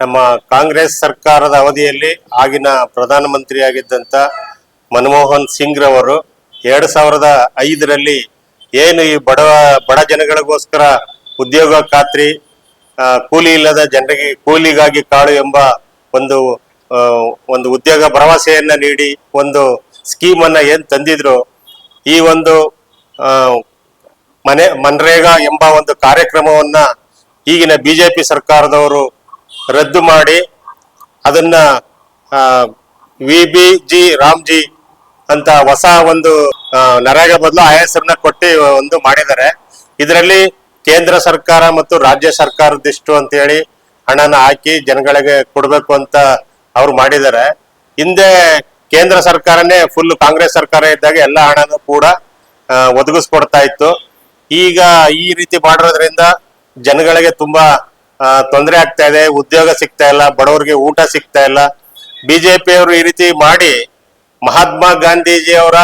ನಮ್ಮ ಕಾಂಗ್ರೆಸ್ ಸರ್ಕಾರದ ಅವಧಿಯಲ್ಲಿ ಆಗಿನ ಪ್ರಧಾನಮಂತ್ರಿಯಾಗಿದ್ದಂಥ ಮನಮೋಹನ್ ಸಿಂಗ್ ರವರು ಎರಡು ಸಾವಿರದ ಐದರಲ್ಲಿ ಏನು ಈ ಬಡ ಬಡ ಜನಗಳಿಗೋಸ್ಕರ ಉದ್ಯೋಗ ಖಾತ್ರಿ ಕೂಲಿ ಇಲ್ಲದ ಜನರಿಗೆ ಕೂಲಿಗಾಗಿ ಕಾಳು ಎಂಬ ಒಂದು ಒಂದು ಉದ್ಯೋಗ ಭರವಸೆಯನ್ನ ನೀಡಿ ಒಂದು ಸ್ಕೀಮನ್ನು ಏನು ಏನ್ ತಂದಿದ್ರು, ಈ ಒಂದು ಮನೆ, ಮನ್ರೇಗಾ ಎಂಬ ಒಂದು ಕಾರ್ಯಕ್ರಮವನ್ನ ಈಗಿನ ಬಿಜೆಪಿ ಸರ್ಕಾರದವರು ರದ್ದು ಮಾಡಿ ಅದನ್ನ ವಿ ಬಿ ಜಿ ರಾಮ್ಜಿ ಅಂತ ಹೊಸ ಒಂದು ನರೇಗ ಬದಲು ಆ ಹೆಸರನ್ನ ಕೊಟ್ಟು ಒಂದು ಮಾಡಿದ್ದಾರೆ. ಇದರಲ್ಲಿ ಕೇಂದ್ರ ಸರ್ಕಾರ ಮತ್ತು ರಾಜ್ಯ ಸರ್ಕಾರದಿಷ್ಟು ಅಂತ ಹೇಳಿ ಹಣನ ಹಾಕಿ ಜನಗಳಿಗೆ ಕೊಡಬೇಕು ಅಂತ ಅವ್ರು ಮಾಡಿದ್ದಾರೆ. ಹಿಂದೆ ಕೇಂದ್ರ ಸರ್ಕಾರನೇ ಫುಲ್ ಕಾಂಗ್ರೆಸ್ ಸರ್ಕಾರ ಇದ್ದಾಗ ಎಲ್ಲ ಹಣನೂ ಕೂಡ ಒದಗಿಸ್ಕೊಡ್ತಾ ಇತ್ತು. ಈಗ ಈ ರೀತಿ ಮಾಡಿರೋದ್ರಿಂದ ಜನಗಳಿಗೆ ತುಂಬಾ ತೊಂದರೆ ಆಗ್ತಾ ಇದೆ, ಉದ್ಯೋಗ ಸಿಗ್ತಾ ಇಲ್ಲ, ಬಡವರಿಗೆ ಊಟ ಸಿಗ್ತಾ ಇಲ್ಲ. ಬಿಜೆಪಿ ಅವರು ಈ ರೀತಿ ಮಾಡಿ ಮಹಾತ್ಮ ಗಾಂಧೀಜಿ ಅವರ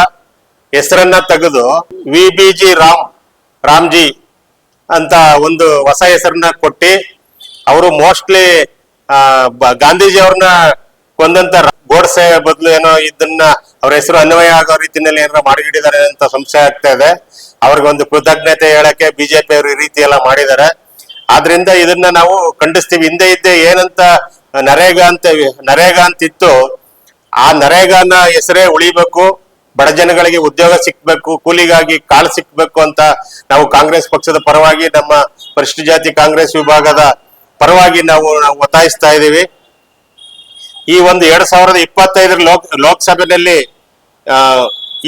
ಹೆಸರನ್ನ ತೆಗೆದು V B G Ram, Ramji ಅಂತ ಒಂದು ಹೊಸ ಹೆಸರನ್ನ ಕೊಟ್ಟಿ ಅವರು ಮೋಸ್ಟ್ಲಿ ಗಾಂಧೀಜಿ ಅವ್ರನ್ನ ಕೊಂದಂತ ಗೋಡ್ಸೆ ಬದಲು ಏನೋ ಇದನ್ನ ಅವ್ರ ಹೆಸರು ಅನ್ವಯ ಆಗೋ ರೀತಿಯಲ್ಲಿ ಏನಾರ ಮಾಡಿಗಿಡಿದ್ದಾರೆ ಅಂತ ಸಂಶಯ ಆಗ್ತಾ ಇದೆ. ಅವ್ರಿಗೆ ಒಂದು ಕೃತಜ್ಞತೆ ಹೇಳಕ್ಕೆ ಬಿಜೆಪಿ ಅವರು ಈ ರೀತಿ ಎಲ್ಲ ಮಾಡಿದ್ದಾರೆ. ಆದ್ರಿಂದ ಇದನ್ನ ನಾವು ಖಂಡಿಸ್ತೀವಿ. ಹಿಂದೆ ಇದ್ದೆ ಏನಂತ ನರೇಗಾ ಅಂತ ನರೇಗಾ ಅಂತಿತ್ತು, ಆ ನರೇಗಾನ ಹೆಸರೇ ಉಳಿಬೇಕು. ಬಡ ಜನಗಳಿಗೆ ಉದ್ಯೋಗ ಸಿಕ್ಬೇಕು, ಕೂಲಿಗಾಗಿ ಕಾಳು ಸಿಕ್ಬೇಕು ಅಂತ ನಾವು ಕಾಂಗ್ರೆಸ್ ಪಕ್ಷದ ಪರವಾಗಿ, ನಮ್ಮ ಪರಿಶಿಷ್ಟ ಜಾತಿ ಕಾಂಗ್ರೆಸ್ ವಿಭಾಗದ ಪರವಾಗಿ ನಾವು ಒತ್ತಾಯಿಸ್ತಾ ಇದ್ದೀವಿ. ಈ ಒಂದು ಎರಡ್ ಸಾವಿರದ ಇಪ್ಪತ್ತೈದರ ಲೋಕ್, ಲೋಕಸಭೆಯಲ್ಲಿ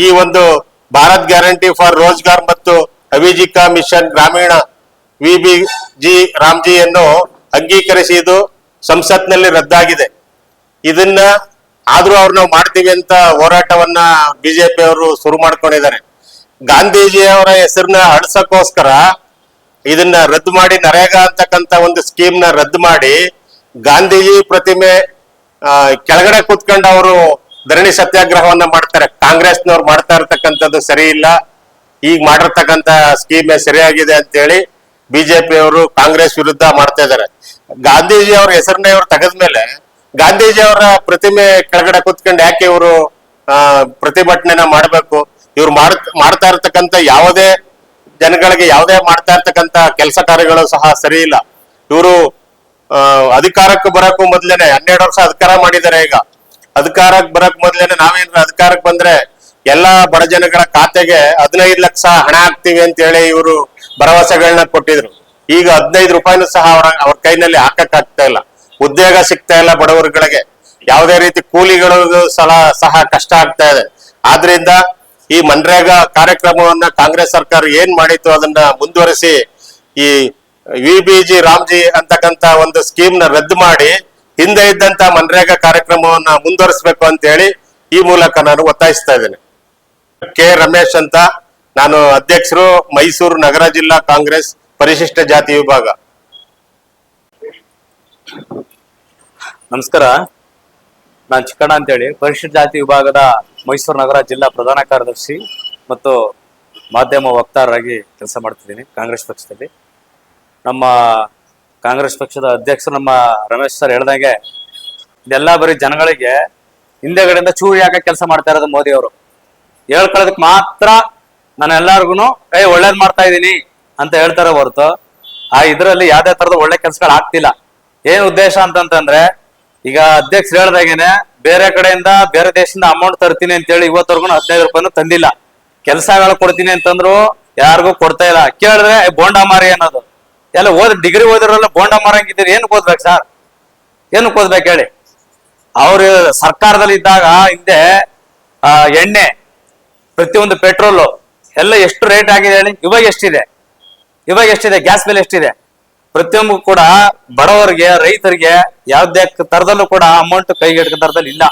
ಈ ಒಂದು ಭಾರತ್ ಗ್ಯಾರಂಟಿ ಫಾರ್ ರೋಜ್ಗಾರ್ ಮತ್ತು Ajeevika mission Gramin V B G ರಾಮ್ಜಿಯನ್ನು ಅಂಗೀಕರಿಸಿದ್ದು ಸಂಸತ್ನಲ್ಲಿ ರದ್ದಾಗಿದೆ. ಇದನ್ನ ಆದ್ರೂ ಅವ್ರು ನಾವು ಮಾಡ್ತೀವಿ ಅಂತ ಹೋರಾಟವನ್ನ ಬಿಜೆಪಿ ಅವರು ಶುರು ಮಾಡ್ಕೊಂಡಿದ್ದಾರೆ. ಗಾಂಧೀಜಿ ಅವರ ಹೆಸರನ್ನ ಅಳಿಸಕ್ಕೋಸ್ಕರ ಇದನ್ನ ರದ್ದು ಮಾಡಿ ನರೇಗಾ ಅಂತಕ್ಕಂತ ಒಂದು ಸ್ಕೀಮ್ನ ರದ್ದು ಮಾಡಿ ಗಾಂಧೀಜಿ ಪ್ರತಿಮೆ ಕೆಳಗಡೆ ಕೂತ್ಕೊಂಡು ಅವರು ಧರಣಿ ಸತ್ಯಾಗ್ರಹವನ್ನ ಮಾಡ್ತಾರೆ. ಕಾಂಗ್ರೆಸ್ನವ್ರು ಮಾಡ್ತಾ ಇರ್ತಕ್ಕಂಥದ್ದು ಸರಿ ಇಲ್ಲ. ಈಗ ಮಾಡಿರ್ತಕ್ಕಂಥ ಸ್ಕೀಮೇ ಸರಿಯಾಗಿದೆ ಅಂತೇಳಿ ಬಿಜೆಪಿ ಅವರು ಕಾಂಗ್ರೆಸ್ ವಿರುದ್ಧ ಮಾಡ್ತಾ ಇದ್ದಾರೆ. ಗಾಂಧೀಜಿ ಅವ್ರ ಹೆಸರನ್ನೇ ಇವ್ರು ತೆಗೆದ್ಮೇಲೆ ಗಾಂಧೀಜಿ ಅವರ ಪ್ರತಿಮೆ ಕೆಳಗಡೆ ಕೂತ್ಕೊಂಡು ಯಾಕೆ ಇವರು ಪ್ರತಿಭಟನೆನ ಮಾಡಬೇಕು? ಇವ್ರು ಮಾಡ್, ಮಾಡ್ತಾ ಇರ್ತಕ್ಕಂಥ ಯಾವುದೇ ಜನಗಳಿಗೆ ಯಾವುದೇ ಮಾಡ್ತಾ ಇರ್ತಕ್ಕಂಥ ಕೆಲಸ ಕಾರ್ಯಗಳು ಸಹ ಸರಿ ಇಲ್ಲ. ಇವರು ಅಧಿಕಾರಕ್ಕೆ ಬರಕ್ಕೂ ಮೊದ್ಲೇನೆ ಹನ್ನೆರಡು ವರ್ಷ ಅಧಿಕಾರ ಮಾಡಿದ್ದಾರೆ ಈಗ. ಅಧಿಕಾರಕ್ಕೆ ಬರಕ್ ಮೊದ್ಲೇನೆ ನಾವೇನ್ರ ಅಧಿಕಾರಕ್ಕೆ ಬಂದ್ರೆ ಎಲ್ಲಾ ಬಡ ಜನಗಳ ಖಾತೆಗೆ ಹದಿನೈದು ಲಕ್ಷ ಹಣ ಹಾಕ್ತಿವಿ ಅಂತ ಹೇಳಿ ಇವರು ಭರವಸೆಗಳನ್ನ ಕೊಟ್ಟಿದ್ರು. ಈಗ ಹದಿನೈದು ರೂಪಾಯಿನೂ ಸಹ ಅವರ, ಅವ್ರ ಕೈನಲ್ಲಿ ಹಾಕಕ್ ಆಗ್ತಾ ಇಲ್ಲ. ಉದ್ಯೋಗ ಸಿಗ್ತಾ ಇಲ್ಲ ಬಡವರುಗಳಿಗೆ. ಯಾವುದೇ ರೀತಿ ಕೂಲಿಗಳಿಗೂ ಸಲ, ಸಹ ಕಷ್ಟ ಆಗ್ತಾ ಇದೆ. ಆದ್ರಿಂದ ಈ ಮನ್ರೇಗಾ ಕಾರ್ಯಕ್ರಮವನ್ನ ಕಾಂಗ್ರೆಸ್ ಸರ್ಕಾರ ಏನ್ ಮಾಡಿತ್ತು ಅದನ್ನ ಮುಂದುವರಿಸಿ ಈ ವಿ ಬಿ ಜಿ ರಾಮ್ಜಿ ಅಂತಕ್ಕಂತ ಒಂದು ಸ್ಕೀಮ್ನ ರದ್ದು ಮಾಡಿ ಹಿಂದೆ ಇದ್ದಂತ ಮನ್ರೇಗಾ ಕಾರ್ಯಕ್ರಮವನ್ನ ಮುಂದುವರಿಸಬೇಕು ಅಂತ ಹೇಳಿ ಈ ಮೂಲಕ ನಾನು ಒತ್ತಾಯಿಸ್ತಾ ಇದ್ದೇನೆ. ಕೆ ರಮೇಶ್ ಅಂತ ನಾನು ಅಧ್ಯಕ್ಷರು ಮೈಸೂರು ನಗರ ಜಿಲ್ಲಾ ಕಾಂಗ್ರೆಸ್ ಪರಿಶಿಷ್ಟ ಜಾತಿ ವಿಭಾಗ. ನಮಸ್ಕಾರ. ನಾನು ಚಿಕ್ಕಣ್ಣ ಅಂತೇಳಿ. ಪರಿಶಿಷ್ಟ ಜಾತಿ ವಿಭಾಗದ ಮೈಸೂರು ನಗರ ಜಿಲ್ಲಾ ಪ್ರಧಾನ ಕಾರ್ಯದರ್ಶಿ ಮತ್ತು ಮಾಧ್ಯಮ ವಕ್ತಾರರಾಗಿ ಕೆಲಸ ಮಾಡ್ತಿದ್ದೀನಿ ಕಾಂಗ್ರೆಸ್ ಪಕ್ಷದಲ್ಲಿ. ನಮ್ಮ ಕಾಂಗ್ರೆಸ್ ಪಕ್ಷದ ಅಧ್ಯಕ್ಷರು ನಮ್ಮ ರಮೇಶ್ ಸರ್ ಹೇಳ್ದಂಗೆ ಇದೆಲ್ಲ ಬರೀ ಜನಗಳಿಗೆ ಹಿಂದೆಗಡೆಯಿಂದ ಚೂರಿ ಹಾಕಿ ಕೆಲಸ ಮಾಡ್ತಾ ಇರೋದು ಮೋದಿ ಅವರು ಹೇಳ್ಕೊಳ್ಳೋದಕ್ಕೆ ಮಾತ್ರ ನಾನು ಎಲ್ಲಾರ್ಗು ಏ, ಒಳ್ಳೇದ್ ಮಾಡ್ತಾ ಇದ್ದೀನಿ ಅಂತ ಹೇಳ್ತಾರೆ ಹೊರತು, ಆ ಇದರಲ್ಲಿ ಯಾವ್ದೇ ತರದ ಒಳ್ಳೆ ಕೆಲ್ಸಗಳು ಆಗ್ತಿಲ್ಲ. ಏನ್ ಉದ್ದೇಶ ಅಂತಂತಂದ್ರೆ, ಈಗ ಅಧ್ಯಕ್ಷರು ಹೇಳ್ದಾಗೇನೆ, ಬೇರೆ ಕಡೆಯಿಂದ ಬೇರೆ ದೇಶದಿಂದ ಅಮೌಂಟ್ ತರ್ತೀನಿ ಅಂತೇಳಿ ಇವತ್ತವರೆಗೂ ಹದಿನೈದು ರೂಪಾಯಿನೂ ತಂದಿಲ್ಲ. ಕೆಲ್ಸಗಳು ಕೊಡ್ತೀನಿ ಅಂತಂದ್ರು ಯಾರಿಗೂ ಕೊಡ್ತಾ ಇಲ್ಲ. ಕೇಳಿದ್ರೆ ಬೋಂಡ ಮಾರಿ ಅನ್ನೋದು. ಎಲ್ಲ ಓದ್, ಡಿಗ್ರಿ ಓದಿರೋಲ್ಲ ಬೋಂಡ ಮಾರಂಗಿದ್ದೀರಿ ಏನ್ ಓದ್ಬೇಕು ಸರ್? ಏನು ಓದ್ಬೇಕು ಹೇಳಿ? ಅವ್ರು ಸರ್ಕಾರದಲ್ಲಿ ಇದ್ದಾಗ ಹಿಂದೆ ಎಣ್ಣೆ, ಪ್ರತಿಯೊಂದು ಪೆಟ್ರೋಲು ಎಲ್ಲ ಎಷ್ಟು ರೇಟ್ ಆಗಿದೆ ಹೇಳಿ? ಇವಾಗ ಎಷ್ಟಿದೆ? ಇವಾಗ ಎಷ್ಟಿದೆ? ಗ್ಯಾಸ್ ಬೆಲೆ ಎಷ್ಟಿದೆ? ಪ್ರತಿಯೊಂದು ಕೂಡ ಬಡವರಿಗೆ, ರೈತರಿಗೆ ಯಾವ್ದೇ ತರದಲ್ಲೂ ಕೂಡ ಅಮೌಂಟ್ ಕೈಗೆ ತರದಲ್ಲಿ ಇಲ್ಲ.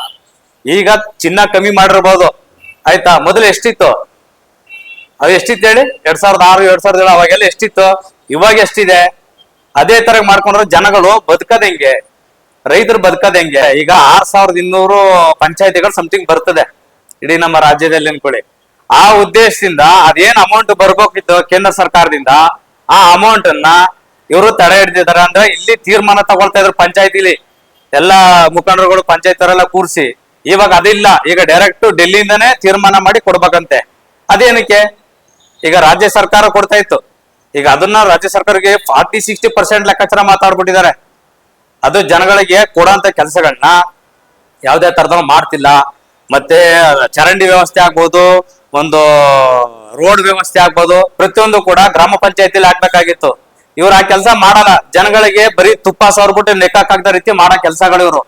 ಈಗ ಚಿನ್ನ ಕಮ್ಮಿ ಮಾಡಿರ್ಬೋದು. ಆಯ್ತಾ? ಮೊದಲು ಎಷ್ಟಿತ್ತು? ಅದು ಎಷ್ಟಿತ್ತು ಹೇಳಿ? ಎರಡ್ ಸಾವಿರದ ಆರು, ಎರಡ್ ಸಾವಿರದ ಏಳು, ಅವಾಗೆಲ್ಲ ಎಷ್ಟಿತ್ತು? ಇವಾಗ ಎಷ್ಟಿದೆ? ಅದೇ ತರ ಮಾಡ್ಕೊಂಡ್ರೆ ಜನಗಳು ಬದುಕದ ಹೆಂಗೆ? ರೈತರು ಬದುಕದ ಹೆಂಗೆ? ಈಗ ಆರ್ ಸಾವಿರದ ಇನ್ನೂರು ಪಂಚಾಯತಿಗಳು ಸಮಥಿಂಗ್ ಬರ್ತದೆ. ಇಡೀ ನಮ್ಮ ರಾಜ್ಯದಲ್ಲಿ ಅನ್ಕೊಳ್ಳಿ ಆ ಉದ್ದೇಶದಿಂದ ಅದೇನ್ ಅಮೌಂಟ್ ಬರ್ಬೇಕಿತ್ತು ಕೇಂದ್ರ ಸರ್ಕಾರದಿಂದ, ಆ ಅಮೌಂಟ್ ಅನ್ನ ಇವರು ತಡೆ ಹಿಡಿದಿದ್ದಾರೆ ಅಂದ್ರೆ ಇಲ್ಲಿ ತೀರ್ಮಾನ ತಗೊಳ್ತಾ ಇದ್ರು ಪಂಚಾಯತಿಲಿ. ಎಲ್ಲಾ ಮುಖಂಡರುಗಳು ಪಂಚಾಯತ್ ಕೂರಿಸಿ, ಇವಾಗ ಅದಿಲ್ಲ. ಈಗ ಡೈರೆಕ್ಟ್ ಡೆಲ್ಲಿಯಿಂದನೇ ತೀರ್ಮಾನ ಮಾಡಿ ಕೊಡ್ಬೇಕಂತೆ. ಅದೇನಕ್ಕೆ? ಈಗ ರಾಜ್ಯ ಸರ್ಕಾರ ಕೊಡ್ತಾ ಇತ್ತು. ಈಗ ಅದನ್ನ ರಾಜ್ಯ ಸರ್ಕಾರಕ್ಕೆ ಫಾರ್ಟಿ ಸಿಕ್ಸ್ಟಿ ಪರ್ಸೆಂಟ್ ಲೆಕ್ಕಾಚಾರ ಮಾತಾಡ್ಬಿಟ್ಟಿದ್ದಾರೆ. ಅದು ಜನಗಳಿಗೆ ಕೊಡೋಂತ ಕೆಲಸಗಳನ್ನ ಯಾವುದೇ ತರದ ಮಾಡ್ತಿಲ್ಲ. ಮತ್ತೆ ಚರಂಡಿ ವ್ಯವಸ್ಥೆ ಆಗ್ಬೋದು ಒಂದು ರೋಡ್ ವ್ಯವಸ್ಥೆ ಆಗ್ಬೋದು, ಪ್ರತಿಯೊಂದು ಕೂಡ ಗ್ರಾಮ ಪಂಚಾಯತಿಲಿ ಆಗ್ಬೇಕಾಗಿತ್ತು. ಇವ್ರು ಆ ಕೆಲಸ ಮಾಡಲ್ಲ. ಜನಗಳಿಗೆ ಬರೀ ತುಪ್ಪ ಸವರ್ಬಿಟ್ಟು ಲೆಕ್ಕಕ್ಕಾಗದ ರೀತಿ ಮಾಡೋ ಕೆಲಸಗಳು ಇವರು.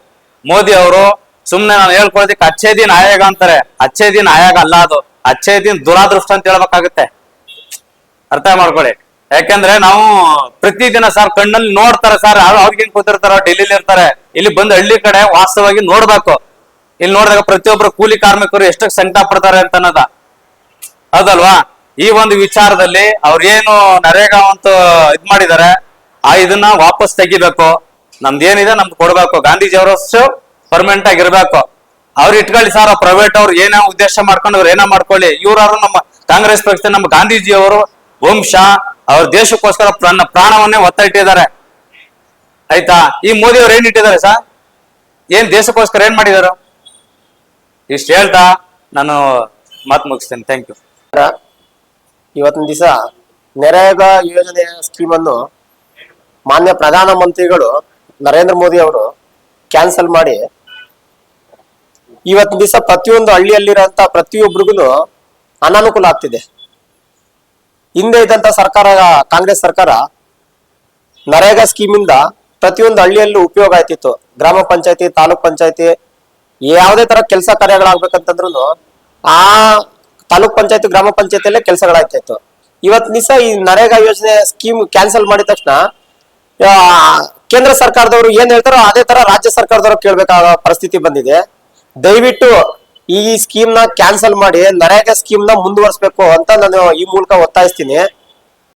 ಮೋದಿ ಅವರು ಸುಮ್ನೆ ನಾನು ಹೇಳ್ಕೊಳೋದಕ್ಕೆ ಅಚ್ಚೇ ದಿನ ಆಯಾಗ ಅಂತಾರೆ. ಅಚ್ಚೇ ದಿನ ಆಯಾಗ ಅಲ್ಲ ಅದು. ಅಚ್ಚೇ ದಿನ ದುರಾದೃಷ್ಟ ಅಂತ ಹೇಳ್ಬೇಕಾಗುತ್ತೆ. ಅರ್ಥ ಮಾಡ್ಕೊಳ್ಳಿ. ಯಾಕಂದ್ರೆ ನಾವು ಪ್ರತಿದಿನ ಸರ್ ಕಣ್ಣಲ್ಲಿ ನೋಡ್ತಾರೆ ಸರ್. ಅವ್ರಿಗೆ ಕೂತಿರ್ತಾರ, ಡೆಲ್ಲಿಲಿ ಇರ್ತಾರೆ. ಇಲ್ಲಿ ಬಂದು ಹಳ್ಳಿ ಕಡೆ ವಾಸ್ತವವಾಗಿ ನೋಡ್ಬೇಕು. ಇಲ್ಲಿ ನೋಡಿದಾಗ ಪ್ರತಿಯೊಬ್ರು ಕೂಲಿ ಕಾರ್ಮಿಕರು ಎಷ್ಟು ಸಂಕಟ ಪಡ್ತಾರೆ ಅಂತ ಅನ್ನೋದ ಹೌದಲ್ವಾ ಈ ಒಂದು ವಿಚಾರದಲ್ಲಿ ಅವ್ರೇನು ನರೇಗಾ ಅಂತ ಇದ್ ಮಾಡಿದ್ದಾರೆ ಆ ಇದನ್ನ ವಾಪಸ್ ತೆಗಿಬೇಕು. ನಮ್ದು ಏನಿದೆ ನಮ್ದು ಕೊಡ್ಬೇಕು. ಗಾಂಧೀಜಿ ಅವರಷ್ಟು ಪರ್ಮನೆಂಟ್ ಆಗಿರ್ಬೇಕು ಅವ್ರು ಇಟ್ಕೊಳ್ಳಿ ಸರ್ ಪ್ರೈವೇಟ್ ಅವ್ರು ಏನೇ ಉದ್ದೇಶ ಮಾಡ್ಕೊಂಡು ಅವ್ರು ಏನೋ ಮಾಡ್ಕೊಳ್ಳಿ. ಇವ್ರು ನಮ್ಮ ಕಾಂಗ್ರೆಸ್ ಪಕ್ಷ ನಮ್ಮ ಗಾಂಧೀಜಿ ಅವರು ವಂಶ, ಅವ್ರ ದೇಶಕ್ಕೋಸ್ಕರ ತನ್ನ ಪ್ರಾಣವನ್ನೇ ಒತ್ತ ಇಟ್ಟಿದ್ದಾರೆ ಆಯ್ತಾ? ಈ ಮೋದಿ ಅವ್ರು ಏನ್ ಇಟ್ಟಿದ್ದಾರೆ ಸರ್? ಏನ್ ದೇಶಕ್ಕೋಸ್ಕರ ಏನ್ ಮಾಡಿದಾರು? ಇಷ್ಟು ಹೇಳ್ತಾ ನಾನು ಮಾತು ಮುಗಿಸ್ತೇನೆ. ಥ್ಯಾಂಕ್ ಯು ಇವತ್ತಿನ ದಿವಸ ನರೇಗಾ ಯೋಜನೆಯ ಸ್ಕೀಮ್ ಅನ್ನು ಮಾನ್ಯ ಪ್ರಧಾನ ಮಂತ್ರಿಗಳು ನರೇಂದ್ರ ಮೋದಿ ಅವರು ಕ್ಯಾನ್ಸಲ್ ಮಾಡಿ. ಇವತ್ತಿನ ದಿವಸ ಪ್ರತಿಯೊಂದು ಹಳ್ಳಿಯಲ್ಲಿರುವಂತ ಪ್ರತಿಯೊಬ್ಬರಿಗೂ ಅನಾನುಕೂಲ ಆಗ್ತಿದೆ. ಹಿಂದೆ ಇದ್ದಂತ ಸರ್ಕಾರ, ಕಾಂಗ್ರೆಸ್ ಸರ್ಕಾರ ನರೇಗಾ ಸ್ಕೀಮಿಂದ ಪ್ರತಿಯೊಂದು ಹಳ್ಳಿಯಲ್ಲೂ ಉಪಯೋಗ ಆಯ್ತಿತ್ತು. ಗ್ರಾಮ ಪಂಚಾಯತಿ, ತಾಲೂಕ್ ಪಂಚಾಯತಿ, ಯಾವುದೇ ತರ ಕೆಲಸ ಕಾರ್ಯಗಳಾಗ್ಬೇಕಂತಂದ್ರು ಆ ತಾಲೂಕ್ ಪಂಚಾಯತ್, ಗ್ರಾಮ ಪಂಚಾಯತಿಯಲ್ಲೇ ಕೆಲಸಗಳಾಗ್ತಿತ್ತು ಇವತ್ತು ದಿವಸ ಈ ನರೇಗಾ ಯೋಜನೆ ಸ್ಕೀಮ್ ಕ್ಯಾನ್ಸಲ್ ಮಾಡಿದ ತಕ್ಷಣ ಕೇಂದ್ರ ಸರ್ಕಾರದವರು ಏನ್ ಹೇಳ್ತಾರೋ ಅದೇ ತರ ರಾಜ್ಯ ಸರ್ಕಾರದವರು ಕೇಳಬೇಕಾದ ಪರಿಸ್ಥಿತಿ ಬಂದಿದೆ. ದಯವಿಟ್ಟು ಈ ಸ್ಕೀಮ್ನ ಕ್ಯಾನ್ಸಲ್ ಮಾಡಿ, ನರೇಗಾ ಸ್ಕೀಮ್ನ ಮುಂದುವರಿಸಬೇಕು ಅಂತ ನಾನು ಈ ಮೂಲಕ ಒತ್ತಾಯಿಸ್ತೀನಿ.